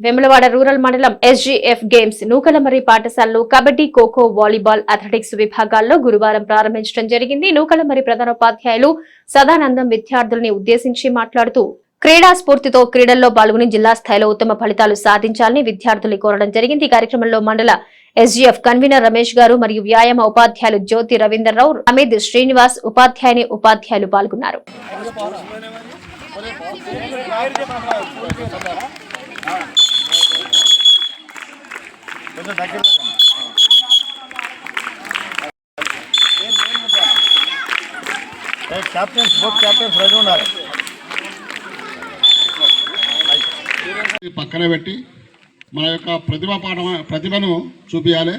Vemulawada rural మండలం SGF games Nukalamarri పాఠశాలలో kabaddi kho kho volleyball athletics విభాగాల్లో గురువారం ప్రారంభించడం జరిగింది. నూకలమర్రి ప్రధానోపాధ్యాయులు సదానందం విద్యార్థుల్ని ఉద్దేశించి మాట్లాడుతూ క్రీడా స్ఫూర్తితో క్రీడల్లో పాల్గొని జిల్లా స్థాయిలో ఉత్తమ ఫలితాలు సాధించాలని విద్యార్థుల్ని కోరడం జరిగింది. కార్యక్రమంలో మండల ఎస్జీఎఫ్ కన్వీనర్ రమేష్ గారు మరియు వ్యాయామ ఉపాధ్యాయులు జ్యోతి రవీందర్రావు అమిత్ శ్రీనివాస్ ఉపాధ్యాయుని ఉపాధ్యాయులు పాల్గొన్నారు. క్యాప్టెన్స్ బోత్ క్యాప్టెన్స్ రెడీ పక్కన పెట్టి మన యొక్క ప్రతిభ పాఠ ప్రతిభను చూపించాలి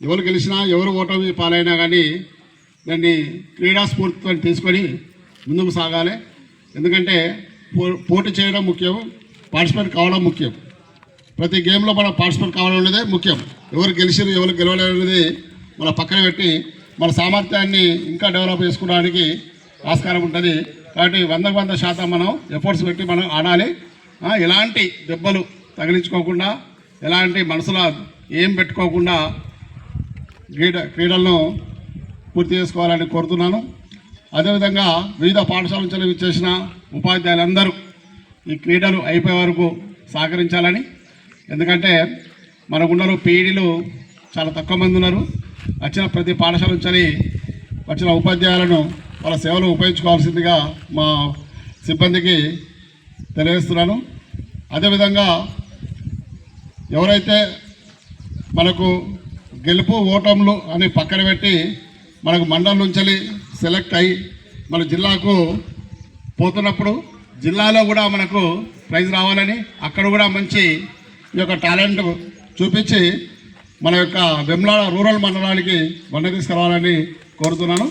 ఎవరు గెలిచినా ఎవరు ఓటమి పాలైనా కానీ దాన్ని క్రీడాస్ఫూర్తితో తీసుకొని ముందుకు సాగాలి. ఎందుకంటే పో- పోటీ చేయడం ముఖ్యం పార్టిసిపేట్ కావడం ముఖ్యం. ప్రతి గేమ్లో మనం పార్టిసిపేట్ కావాలనేదే ముఖ్యం. ఎవరు గెలిచారు ఎవరు గెలవలేదనేది మన పక్కన పెట్టి మన సామర్థ్యాన్ని ఇంకా డెవలప్ చేసుకోవడానికి ఆస్కారం ఉంటుంది. కాబట్టి వందకు వంద శాతం మనం ఎఫర్ట్స్ పెట్టి మనం ఆడాలి. ఎలాంటి దెబ్బలు తగిలించుకోకుండా ఎలాంటి మనసులో ఏం పెట్టుకోకుండా క్రీడ క్రీడలను పూర్తి చేసుకోవాలని కోరుతున్నాను. అదేవిధంగా వివిధ పాఠశాల నుంచి విచ్చేసిన ఉపాధ్యాయులందరూ ఈ క్రీడలు అయిపోయే వరకు సహకరించాలని ఎందుకంటే మనకున్నారు పీఈడీలు పీడీలు చాలా తక్కువ మంది ఉన్నారు. వచ్చిన ప్రతి పాఠశాల నుంచి వచ్చిన ఉపాధ్యాయులను వాళ్ళ సేవలు ఉపయోగించుకోవాల్సిందిగా మా సిబ్బందికి తెలియజేస్తున్నాను. అదేవిధంగా ఎవరైతే మనకు గెలుపు ఓటములు అని పక్కన పెట్టి మనకు మండలం నుంచి సెలెక్ట్ అయ్యి మన జిల్లాకు పోతున్నప్పుడు జిల్లాలో కూడా మనకు ప్రైజ్ రావాలని అక్కడ కూడా మంచి ఈ యొక్క టాలెంట్ చూపించి మన యొక్క వెమ్లాడ రూరల్ మండలానికి వంట తీసుకురావాలని కోరుతున్నాను.